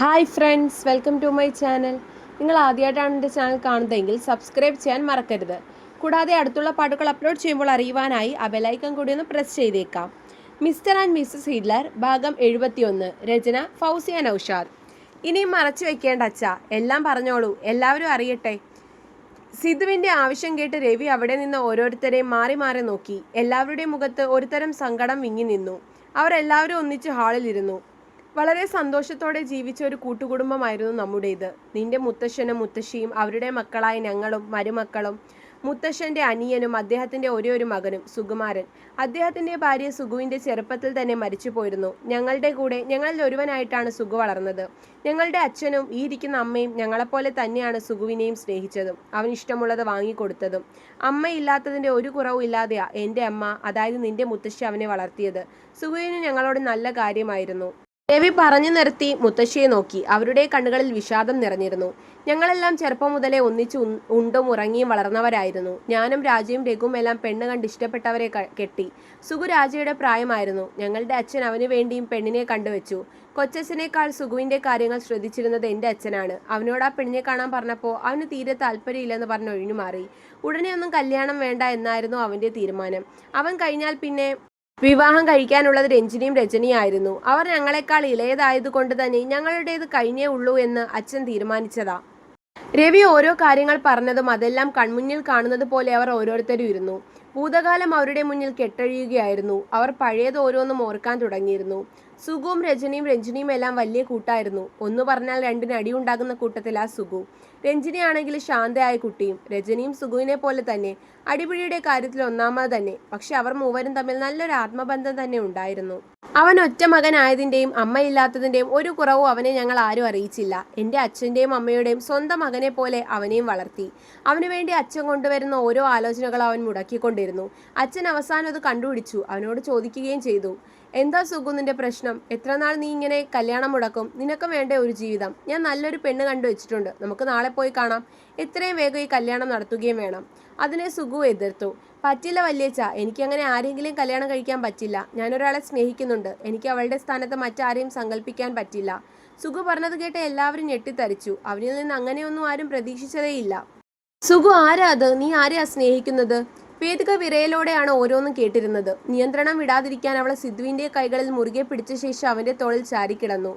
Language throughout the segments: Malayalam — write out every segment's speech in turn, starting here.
Hi friends welcome to my channel നിങ്ങൾ ആദ്യമായിട്ടാണ് എന്റെ ചാനൽ കാണുന്നതെങ്കിൽ സബ്സ്ക്രൈബ് ചെയ്യാൻ മറക്കരുത്. കൂടാതെ അടുത്തുള്ള പാട്ടുകൾ അപ്ലോഡ് ചെയ്യുമ്പോൾ അറിയുവാനായി ആ ബെലൈക്കൺ കൂടി ഒന്ന് പ്രസ് ചെയ്തേക്കാം. മിസ്റ്റർ ആൻഡ് മിസ്സസ് ഹിറ്റ്ലർ ഭാഗം എഴുപത്തിയൊന്ന് രചന ഫൗസിയ നൌഷാദ്. ഇനിയും മറച്ചു വെക്കേണ്ട അച്ഛ എല്ലാം പറഞ്ഞോളൂ എല്ലാവരും അറിയട്ടെ. സിധുവിന്റെ ആവശ്യം കേട്ട് രവി അവിടെ നിന്ന് ഓരോരുത്തരെയും മാറി മാറി നോക്കി. എല്ലാവരുടെയും മുഖത്ത് ഒരുതരം സങ്കടം വിങ്ങി നിന്നു. അവരെല്ലാവരും ഒന്നിച്ച് ഹാളിലിരുന്നു വളരെ സന്തോഷത്തോടെ ജീവിച്ച ഒരു കൂട്ടുകുടുംബമായിരുന്നു നമ്മുടേത്. നിന്റെ മുത്തശ്ശനും മുത്തശ്ശിയും അവരുടെ മക്കളായ ഞങ്ങളും മരുമക്കളും മുത്തശ്ശന്റെ അനിയനും അദ്ദേഹത്തിന്റെ ഒരേ ഒരു മകനും സുകുമാരൻ. അദ്ദേഹത്തിന്റെ ഭാര്യ സുഗുവിന്റെ ചെറുപ്പത്തിൽ തന്നെ മരിച്ചു പോയിരുന്നു ഞങ്ങളുടെ കൂടെ ഞങ്ങളിൽ ഒരുവനായിട്ടാണ് സുഗു വളർന്നത്. ഞങ്ങളുടെ അച്ഛനും ഈ ഇരിക്കുന്ന അമ്മയും ഞങ്ങളെപ്പോലെ തന്നെയാണ് സുഗുവിനെയും സ്നേഹിച്ചതും. അവൻ ഇഷ്ടമുള്ളത് വാങ്ങിക്കൊടുത്തതും. അമ്മയില്ലാത്തതിന്റെ ഒരു കുറവും ഇല്ലാതെയാ എന്റെ അമ്മ അതായത് നിന്റെ മുത്തശ്ശി അവനെ വളർത്തിയത്. സുഗുവിന് ഞങ്ങളോട് നല്ല കാര്യമായിരുന്നു. രവി പറഞ്ഞു നിർത്തി മുത്തശ്ശിയെ നോക്കി. അവരുടെ കണ്ണുകളിൽ വിഷാദം നിറഞ്ഞിരുന്നു. ഞങ്ങളെല്ലാം ചെറുപ്പം മുതലേ ഒന്നിച്ച് ഉണ്ടും ഉറങ്ങിയും വളർന്നവരായിരുന്നു. ഞാനും രാജയും രഘുവും എല്ലാം പെണ്ണ് കണ്ട് ഇഷ്ടപ്പെട്ടവരെ കെട്ടി. സുഗു രാജയുടെ പ്രായമായിരുന്നു. ഞങ്ങളുടെ അച്ഛൻ അവന് വേണ്ടിയും പെണ്ണിനെ കണ്ടുവച്ചു. കൊച്ചച്ഛനേക്കാൾ സുഗുവിന്റെ കാര്യങ്ങൾ ശ്രദ്ധിച്ചിരുന്നത് എന്റെ അച്ഛനാണ്. അവനോട് ആ പെണ്ണിനെ കാണാൻ പറഞ്ഞപ്പോൾ അവന് തീരെ താല്പര്യമില്ലെന്ന് പറഞ്ഞ് ഒഴിഞ്ഞു മാറി. ഉടനെ ഒന്നും കല്യാണം വേണ്ട എന്നായിരുന്നു അവന്റെ തീരുമാനം. അവൻ കഴിഞ്ഞാൽ പിന്നെ വിവാഹം കഴിക്കാനുള്ളത് രഞ്ജിനിയും രജനിയായിരുന്നു. അവർ ഞങ്ങളെക്കാൾ ഇളയതായതുകൊണ്ട് തന്നെ ഞങ്ങളുടേത് കഴിഞ്ഞേ ഉള്ളൂ എന്ന് അച്ഛൻ തീരുമാനിച്ചതാ. രവി ഓരോ കാര്യങ്ങൾ പറഞ്ഞതും അതെല്ലാം കൺമുന്നിൽ കാണുന്നത് പോലെ അവർ ഓരോരുത്തരും ഇരുന്നു. ഭൂതകാലം അവരുടെ മുന്നിൽ കെട്ടഴിയുകയായിരുന്നു. അവർ പഴയത് ഓരോന്നും ഓർക്കാൻ തുടങ്ങിയിരുന്നു. സുഖവും രജനിയും രഞ്ജിനിയും എല്ലാം വലിയ കൂട്ടായിരുന്നു. ഒന്ന് പറഞ്ഞാൽ രണ്ടിന് അടിയുണ്ടാകുന്ന കൂട്ടത്തിലാ സുഖു രഞ്ജിനിയാണെങ്കിൽ ശാന്തയായ കുട്ടിയും രജനിയും സുഖുവിനെ പോലെ തന്നെ. അടിപിടിയുടെ കാര്യത്തിൽ ഒന്നാമത് തന്നെ. പക്ഷെ അവർ മൂവരും തമ്മിൽ നല്ലൊരു ആത്മബന്ധം തന്നെ ഉണ്ടായിരുന്നു. അവൻ ഒറ്റ മകനായതിന്റെയും അമ്മയില്ലാത്തതിന്റെയും ഒരു കുറവും അവനെ ഞങ്ങൾ ആരും അറിയിച്ചില്ല. എന്റെ അച്ഛന്റെയും അമ്മയുടെയും സ്വന്തം മകനെ പോലെ അവനെയും വളർത്തി. അവന് വേണ്ടി അച്ഛൻ കൊണ്ടുവരുന്ന ഓരോ ആലോചനകളും അവൻ മുടക്കിക്കൊണ്ടിരുന്നു. അച്ഛൻ അവസാനം അത് കണ്ടുപിടിച്ചു. അവനോട് ചോദിക്കുകയും ചെയ്തു. എന്താ സുഖു നിന്റെ പ്രശ്നം? എത്ര നാൾ നീ ഇങ്ങനെ കല്യാണം മുടക്കും? നിനക്ക് വേണ്ട ഒരു ജീവിതം. ഞാൻ നല്ലൊരു പെണ്ണ് കണ്ടു വെച്ചിട്ടുണ്ട്. നമുക്ക് നാളെ പോയി കാണാം. എത്രയും വേഗം ഈ കല്യാണം നടത്തുകയും വേണം. അതിനെ സുഖു എതിർത്തു. പറ്റില്ല വല്യച്ച. എനിക്കങ്ങനെ ആരെങ്കിലും കല്യാണം കഴിക്കാൻ പറ്റില്ല. ഞാനൊരാളെ സ്നേഹിക്കുന്നുണ്ട്. എനിക്ക് അവളുടെ സ്ഥാനത്ത് മറ്റാരെയും സങ്കല്പിക്കാൻ പറ്റില്ല. സുഖു പറഞ്ഞത് കേട്ട് എല്ലാവരും ഞെട്ടിത്തരിച്ചു. അവനിൽ നിന്ന് അങ്ങനെയൊന്നും ആരും പ്രതീക്ഷിച്ചതേയില്ല. സുഖു ആരാ അത്? നീ ആരെയാ സ്നേഹിക്കുന്നത്? വേദിക വിരയലോടെയാണ് ഓരോന്നും കേട്ടിരുന്നത്. നിയന്ത്രണം വിടാതിരിക്കാൻ അവളെ സിദ്ധുവിന്റെ കൈകളിൽ മുറുകെ പിടിച്ച ശേഷം അവന്റെ തോളിൽ ചാരിക്കിടന്നു.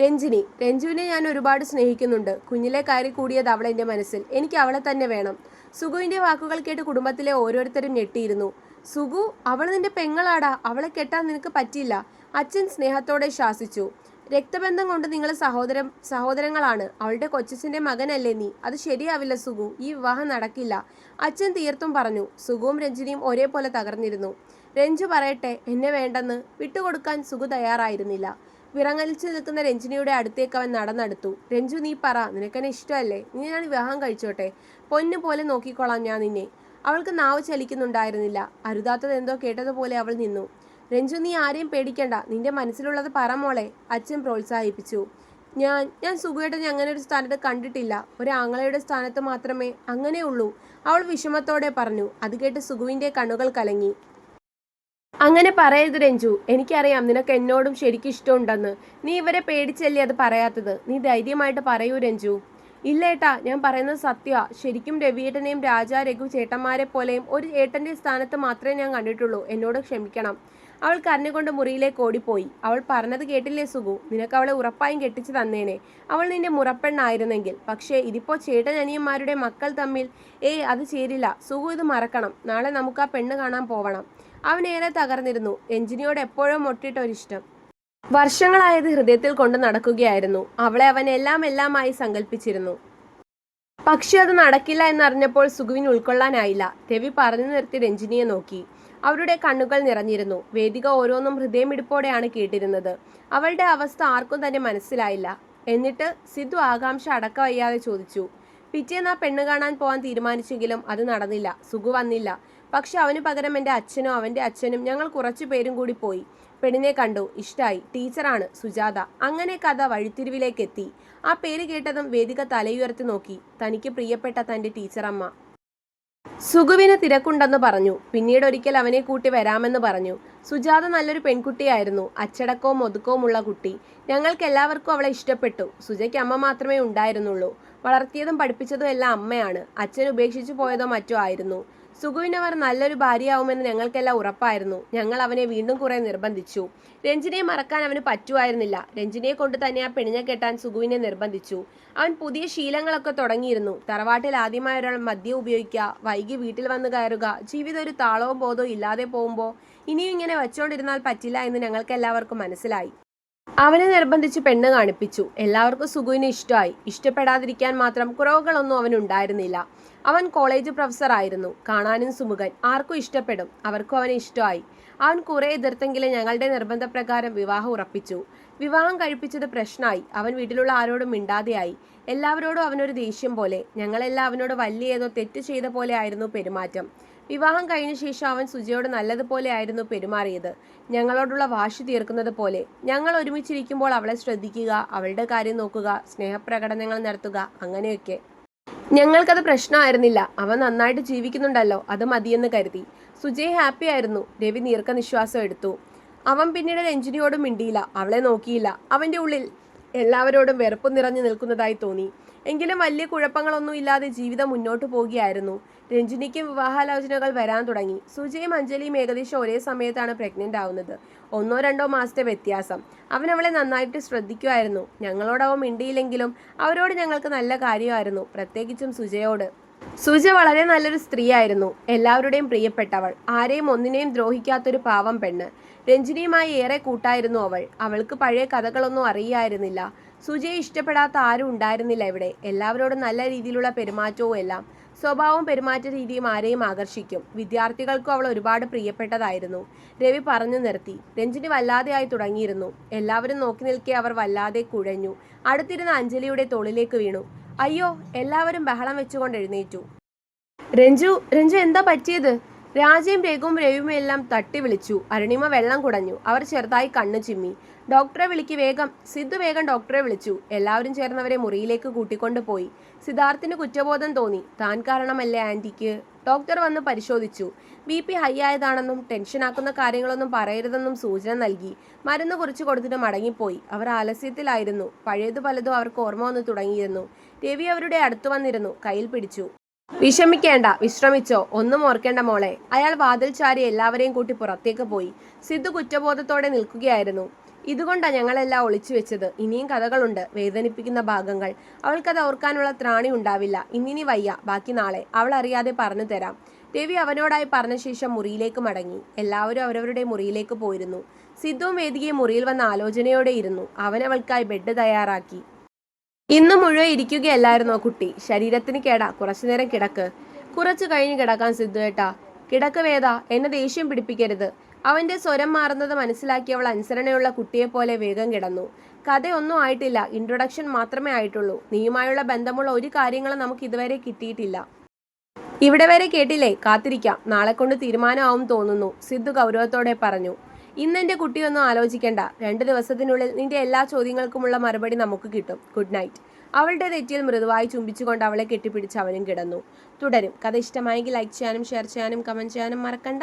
രഞ്ജിനി രഞ്ജുവിനെ ഞാൻ ഒരുപാട് സ്നേഹിക്കുന്നുണ്ട്. കുഞ്ഞിലെ കയറി കൂടിയത് അവളെന്റെ മനസ്സിൽ. എനിക്ക് അവളെ തന്നെ വേണം. സുഗുവിന്റെ വാക്കുകൾ കേട്ട് കുടുംബത്തിലെ ഓരോരുത്തരും ഞെട്ടിയിരുന്നു. സുഗു അവൾ നിന്റെ പെങ്ങളാടാ. അവളെ കെട്ടാൻ നിനക്ക് പറ്റില്ല അച്ഛൻ സ്നേഹത്തോടെ ശാസിച്ചു. രക്തബന്ധം കൊണ്ട് നിങ്ങൾ സഹോദര സഹോദരങ്ങളാണ്. അവളുടെ കൊച്ചച്ഛന്റെ മകനല്ലേ നീ. അത് ശരിയാവില്ല സുഗു. ഈ വിവാഹം നടക്കില്ല. അച്ഛൻ തീർത്തും പറഞ്ഞു. സുഗുവും രഞ്ജിനിയും ഒരേപോലെ തകർന്നിരുന്നു. രഞ്ജു പറയട്ടെ. എന്നെ വേണ്ടെന്ന് വിട്ടുകൊടുക്കാൻ സുഗു തയ്യാറായിരുന്നില്ല. വിറങ്ങലിച്ചു നിൽക്കുന്ന രഞ്ജിനിയുടെ അടുത്തേക്ക് അവൻ നടന്നെടുത്തു. രഞ്ജു നീ പറ നിനക്കെന്നെ ഇഷ്ടമല്ലേ? നീ ഞാൻ വിവാഹം കഴിച്ചോട്ടെ? പൊന്നു പോലെ നോക്കിക്കോളാം ഞാൻ നിന്നെ. അവൾക്ക് നാവ് ചലിക്കുന്നുണ്ടായിരുന്നില്ല. അരുതാത്തത് എന്തോ കേട്ടതുപോലെ അവൾ നിന്നു. രഞ്ജു നീ ആരെയും പേടിക്കണ്ട. നിന്റെ മനസ്സിലുള്ളത് പറ മോളെ അച്ഛൻ പ്രോത്സാഹിപ്പിച്ചു. ഞാൻ ഞാൻ സുഖേട്ടനെ അങ്ങനെ ഒരു സ്ഥാനത്ത് കണ്ടിട്ടില്ല. ഒരു ആങ്ങളയുടെ സ്ഥാനത്ത് മാത്രമേ അങ്ങനെയുള്ളൂ അവൾ വിഷമത്തോടെ പറഞ്ഞു. അത് കേട്ട് സുഖുവിന്റെ കണ്ണുകൾ കലങ്ങി. അങ്ങനെ പറയരുത് രഞ്ജു. എനിക്കറിയാം നിനക്ക് എന്നോടും ശരിക്കും ഇഷ്ടമുണ്ടെന്ന്. നീ ഇവരെ പേടിച്ചല്ലേ അത് പറയാത്തത്? നീ ധൈര്യമായിട്ട് പറയൂ രഞ്ജു. ഇല്ല ഏട്ടാ ഞാൻ പറയുന്നത് സത്യ ശരിക്കും രവിയേട്ടനെയും രാജാ രഘു ചേട്ടന്മാരെ പോലെയും ഒരു ഏട്ടന്റെ സ്ഥാനത്ത് മാത്രമേ ഞാൻ കണ്ടിട്ടുള്ളൂ. എന്നോട് ക്ഷമിക്കണം. അവൾ കരഞ്ഞുകൊണ്ട് മുറിയിലേക്ക് ഓടിപ്പോയി. അവൾ പറഞ്ഞത് കേട്ടില്ലേ സുഖു നിനക്ക് അവളെ ഉറപ്പായും കെട്ടിച്ചു തന്നേനെ. അവൾ നിന്റെ മുറപ്പെണ്ണായിരുന്നെങ്കിൽ. പക്ഷേ ഇതിപ്പോ ചേട്ടൻ അനിയന്മാരുടെ മക്കൾ തമ്മിൽ ഏയ് അത് ചേരില്ല. സുഖു ഇത് മറക്കണം. നാളെ നമുക്ക് ആ പെണ്ണ് കാണാൻ പോവണം. അവൻ ഏറെ തകർന്നിരുന്നു. എഞ്ചിനിയോട് എപ്പോഴും മൊട്ടിട്ട ഒരിഷ്ടം വർഷങ്ങളായത് ഹൃദയത്തിൽ കൊണ്ട് നടക്കുകയായിരുന്നു. അവളെ അവൻ എല്ലാം എല്ലാമായി സങ്കല്പിച്ചിരുന്നു പക്ഷെ അത് നടക്കില്ല എന്നറിഞ്ഞപ്പോൾ സുഖുവിന് ഉൾക്കൊള്ളാനായില്ല. രവി പറഞ്ഞു നിർത്തി രഞ്ജിനിയെ നോക്കി. അവരുടെ കണ്ണുകൾ നിറഞ്ഞിരുന്നു. വേദിക ഓരോന്നും ഹൃദയമിടിപ്പോടെയാണ് കേട്ടിരുന്നത്. അവളുടെ അവസ്ഥ ആർക്കും തന്നെ മനസ്സിലായില്ല. എന്നിട്ട് സിദ്ധു ആകാംക്ഷ അടക്ക വയ്യാതെ ചോദിച്ചു. പിറ്റേന്ന് ആ പെണ്ണ് കാണാൻ പോകാൻ തീരുമാനിച്ചെങ്കിലും അത് നടന്നില്ല സുഖു വന്നില്ല. പക്ഷെ അവന് പകരം എന്റെ അച്ഛനും അവന്റെ അച്ഛനും ഞങ്ങൾ കുറച്ചു പേരും കൂടി പോയി. പെണ്ണിനെ കണ്ടു ഇഷ്ടായി. ടീച്ചറാണ് സുജാത. അങ്ങനെ കഥ വഴിത്തിരിവിലേക്കെത്തി. ആ പേര് കേട്ടതും വേദിക തലയുയർത്തി നോക്കി. തനിക്ക് പ്രിയപ്പെട്ട തന്റെ ടീച്ചറമ്മ. സുഗുവിന് തിരക്കുണ്ടെന്ന് പറഞ്ഞു. പിന്നീട് ഒരിക്കൽ അവനെ കൂട്ടി വരാമെന്ന് പറഞ്ഞു. സുജാത നല്ലൊരു പെൺകുട്ടിയായിരുന്നു. അച്ചടക്കവും ഒതുക്കവുമുള്ള കുട്ടി. ഞങ്ങൾക്ക് എല്ലാവർക്കും അവളെ ഇഷ്ടപ്പെട്ടു. സുജയ്ക്ക് അമ്മ മാത്രമേ ഉണ്ടായിരുന്നുള്ളൂ. വളർത്തിയതും പഠിപ്പിച്ചതും എല്ലാം അമ്മയാണ്. അച്ഛൻ ഉപേക്ഷിച്ചു പോയതോ മറ്റോ ആയിരുന്നു. സുഗുവിനവർ നല്ലൊരു ഭാര്യയാവുമെന്ന് ഞങ്ങൾക്കെല്ലാം ഉറപ്പായിരുന്നു. ഞങ്ങൾ അവനെ വീണ്ടും കുറെ നിർബന്ധിച്ചു. രഞ്ജിനെ മറക്കാൻ അവന് പറ്റുമായിരുന്നില്ല. രഞ്ജിനെ കൊണ്ട് തന്നെ ആ പെണ്ണിനെ കെട്ടാൻ സുഗുവിനെ നിർബന്ധിച്ചു. അവൻ പുതിയ ശീലങ്ങളൊക്കെ തുടങ്ങിയിരുന്നു. തറവാട്ടിൽ ആദ്യമായ ഒരാൾ മദ്യം ഉപയോഗിക്കുക വൈകി വീട്ടിൽ വന്ന് കയറുക ജീവിതം ഒരു താളവും ബോധവും ഇല്ലാതെ പോകുമ്പോൾ ഇനിയും ഇങ്ങനെ വെച്ചോണ്ടിരുന്നാൽ പറ്റില്ല എന്ന് ഞങ്ങൾക്ക് എല്ലാവർക്കും മനസ്സിലായി. അവനെ നിർബന്ധിച്ച് പെണ്ണ് കാണിപ്പിച്ചു. എല്ലാവർക്കും സുഗുവിനെ ഇഷ്ടമായി. ഇഷ്ടപ്പെടാതിരിക്കാൻ മാത്രം കുറവുകളൊന്നും അവനുണ്ടായിരുന്നില്ല അവൻ കോളേജ് പ്രൊഫസർ ആയിരുന്നു. കാണാനും സുമുഖൻ. ആർക്കും ഇഷ്ടപ്പെടും. അവർക്കും അവനെ ഇഷ്ടമായി. അവൻ കുറെ എതിർത്തെങ്കിലും ഞങ്ങളുടെ നിർബന്ധപ്രകാരം വിവാഹം ഉറപ്പിച്ചു. വിവാഹം കഴിപ്പിച്ചത് പ്രശ്നമായി. അവൻ വീട്ടിലുള്ള ആരോടും മിണ്ടാതെയായി. എല്ലാവരോടും അവനൊരു ദേഷ്യം പോലെ. ഞങ്ങളെല്ലാം അവനോട് വലിയ ഏതോ തെറ്റ് ചെയ്ത പോലെ ആയിരുന്നു പെരുമാറ്റം. വിവാഹം കഴിഞ്ഞ ശേഷം അവൻ സുജയോട് നല്ലതുപോലെ ആയിരുന്നു പെരുമാറിയത്. ഞങ്ങളോടുള്ള വാശി തീർക്കുന്നത് പോലെ. ഞങ്ങൾ ഒരുമിച്ചിരിക്കുമ്പോൾ അവളെ ശ്രദ്ധിക്കുക അവളുടെ കാര്യം നോക്കുക സ്നേഹപ്രകടനങ്ങൾ നടത്തുക അങ്ങനെയൊക്കെ. ഞങ്ങൾക്കത് പ്രശ്നമായിരുന്നില്ല. അവൻ നന്നായിട്ട് ജീവിക്കുന്നുണ്ടല്ലോ അത് മതിയെന്ന് കരുതി. സുജയ് ഹാപ്പി ആയിരുന്നു. രവി നീർക്ക നിശ്വാസം എടുത്തു. അവൻ പിന്നീട് രഞ്ജിനിയോടും മിണ്ടിയില്ല. അവളെ നോക്കിയില്ല. അവന്റെ ഉള്ളിൽ എല്ലാവരോടും വെറുപ്പ് നിറഞ്ഞു നിൽക്കുന്നതായി തോന്നി. എങ്കിലും വലിയ കുഴപ്പങ്ങളൊന്നും ഇല്ലാതെ ജീവിതം മുന്നോട്ട് പോകുകയായിരുന്നു. രഞ്ജിനിക്കും വിവാഹാലോചനകൾ വരാൻ തുടങ്ങി. സുജയും അഞ്ജലിയും ഏകദേശം ഒരേ സമയത്താണ് പ്രഗ്നന്റ് ആവുന്നത്. ഒന്നോ രണ്ടോ മാസത്തെ വ്യത്യാസം. അവൻ അവളെ നന്നായിട്ട് ശ്രദ്ധിക്കുമായിരുന്നു. ഞങ്ങളോട് മിണ്ടിയില്ലെങ്കിലും അവരോട് ഞങ്ങൾക്ക് നല്ല കാര്യമായിരുന്നു പ്രത്യേകിച്ചും സുജയോട്. സുജ വളരെ നല്ലൊരു സ്ത്രീയായിരുന്നു എല്ലാവരുടെയും പ്രിയപ്പെട്ടവൾ. ആരെയും ഒന്നിനെയും ദ്രോഹിക്കാത്തൊരു പാവം പെണ്ണ്. രഞ്ജിനിയുമായി ഏറെ കൂട്ടായിരുന്നു അവൾ. അവൾക്ക് പഴയ കഥകളൊന്നും അറിയായിരുന്നില്ല. സുജയെ ഇഷ്ടപ്പെടാത്ത ആരും ഉണ്ടായിരുന്നില്ല ഇവിടെ. എല്ലാവരോടും നല്ല രീതിയിലുള്ള പെരുമാറ്റവും എല്ലാം സ്വഭാവവും പെരുമാറ്റ രീതിയും ആരെയും ആകർഷിക്കും. വിദ്യാർത്ഥികൾക്കും അവൾ ഒരുപാട് പ്രിയപ്പെട്ടതായിരുന്നു. രവി പറഞ്ഞു നിർത്തി. രഞ്ജിനി വല്ലാതെയായി തുടങ്ങിയിരുന്നു. എല്ലാവരും നോക്കി നിൽക്കെ അവർ വല്ലാതെ കുഴഞ്ഞു. അടുത്തിരുന്ന അഞ്ജലിയുടെ തോളിലേക്ക് വീണു. അയ്യോ എല്ലാവരും ബഹളം വെച്ചുകൊണ്ട് എഴുന്നേറ്റു. രഞ്ജു രഞ്ജു എന്താ പറ്റിയത്? രാജയും രഘുവും രവിയുമെല്ലാം തട്ടി വിളിച്ചു. അരുണിമ വെള്ളം കുടഞ്ഞു. അവർ ചെറുതായി കണ്ണു ചിമ്മി. ഡോക്ടറെ വിളിക്ക് വേഗം. സിദ്ധു വേഗം ഡോക്ടറെ വിളിച്ചു. എല്ലാവരും ചേർന്നവരെ മുറിയിലേക്ക് കൂട്ടിക്കൊണ്ടു പോയി. സിദ്ധാർത്ഥിന് കുറ്റബോധം തോന്നി. താൻ കാരണമല്ലേ ആന്റിക്ക്? ഡോക്ടർ വന്ന് പരിശോധിച്ചു. ബി പി ഹൈ ആയതാണെന്നും ടെൻഷനാക്കുന്ന കാര്യങ്ങളൊന്നും പറയരുതെന്നും സൂചന നൽകി. മരുന്ന് കുറിച്ച് കൊടുത്തിട്ട് മടങ്ങിപ്പോയി. അവർ ആലസ്യത്തിലായിരുന്നു. പഴയതു പലതും അവർക്ക് ഓർമ്മ വന്നു തുടങ്ങിയിരുന്നു. രവി അവരുടെ അടുത്തു വന്നിരുന്നു. കയ്യിൽ പിടിച്ചു. വിഷമിക്കേണ്ട വിശ്രമിച്ചോ ഒന്നും ഓർക്കേണ്ട മോളെ. അയാൾ വാതിൽ ചാരി എല്ലാവരെയും കൂട്ടി പുറത്തേക്ക് പോയി. സിദ്ധു കുറ്റബോധത്തോടെ നിൽക്കുകയായിരുന്നു. ഇതുകൊണ്ടാണ് ഞങ്ങളെല്ലാം ഒളിച്ചു വെച്ചത്. ഇനിയും കഥകളുണ്ട് വേദനിപ്പിക്കുന്ന ഭാഗങ്ങൾ. അവൾക്കത് ഓർക്കാനുള്ള ത്രാണി ഉണ്ടാവില്ല. ഇന്നിനി വയ്യ ബാക്കി നാളെ. അവൾ അറിയാതെ പറഞ്ഞു തരാം. രവി അവനോടായി പറഞ്ഞ ശേഷം മുറിയിലേക്ക് മടങ്ങി. എല്ലാവരും അവരവരുടെ മുറിയിലേക്ക് പോയിരുന്നു. സിദ്ധുവും വേദികയും മുറിയിൽ വന്ന ആലോചനയോടെ ഇരുന്നു. അവനവൾക്കായി ബെഡ് തയ്യാറാക്കി. ഇന്ന് മുഴുവൻ ഇരിക്കുകയല്ലായിരുന്നോ കുട്ടി? ശരീരത്തിന് കേടാ. കുറച്ചു നേരം കിടക്ക്. കുറച്ചു കഴിഞ്ഞ് കിടക്കാൻ സിദ്ധുവേട്ടാ. കിടക്ക് വേദ എന്നെ ദേഷ്യം പിടിപ്പിക്കരുത്. അവന്റെ സ്വരം മാറുന്നത് മനസ്സിലാക്കി അവൾ അനുസരണയുള്ള കുട്ടിയെപ്പോലെ വേഗം കിടന്നു. കഥയൊന്നും ആയിട്ടില്ല. ഇൻട്രൊഡക്ഷൻ മാത്രമേ ആയിട്ടുള്ളൂ. നീയുമായുള്ള ബന്ധമുള്ള ഒരു കാര്യങ്ങളും നമുക്ക് ഇതുവരെ കിട്ടിയിട്ടില്ല. ഇവിടെ വരെ കേട്ടില്ലേ? കാത്തിരിക്കാം. നാളെ കൊണ്ട് തീരുമാനമാവും തോന്നുന്നു. സിദ്ധു ഗൗരവത്തോടെ പറഞ്ഞു. ഇന്ന് എന്റെ കുട്ടിയൊന്നും ആലോചിക്കേണ്ട. രണ്ട് ദിവസത്തിനുള്ളിൽ നിന്റെ എല്ലാ ചോദ്യങ്ങൾക്കുമുള്ള മറുപടി നമുക്ക് കിട്ടും. ഗുഡ് നൈറ്റ് അവളുടെ തെറ്റിയിൽ മൃദുവായി ചുംബിച്ചുകൊണ്ട് അവളെ കെട്ടിപ്പിടിച്ച് അവനും കിടന്നു. തുടരും. കഥ ഇഷ്ടമായെങ്കിൽ ലൈക്ക് ചെയ്യാനും ഷെയർ ചെയ്യാനും കമന്റ് ചെയ്യാനും മറക്കണ്ട.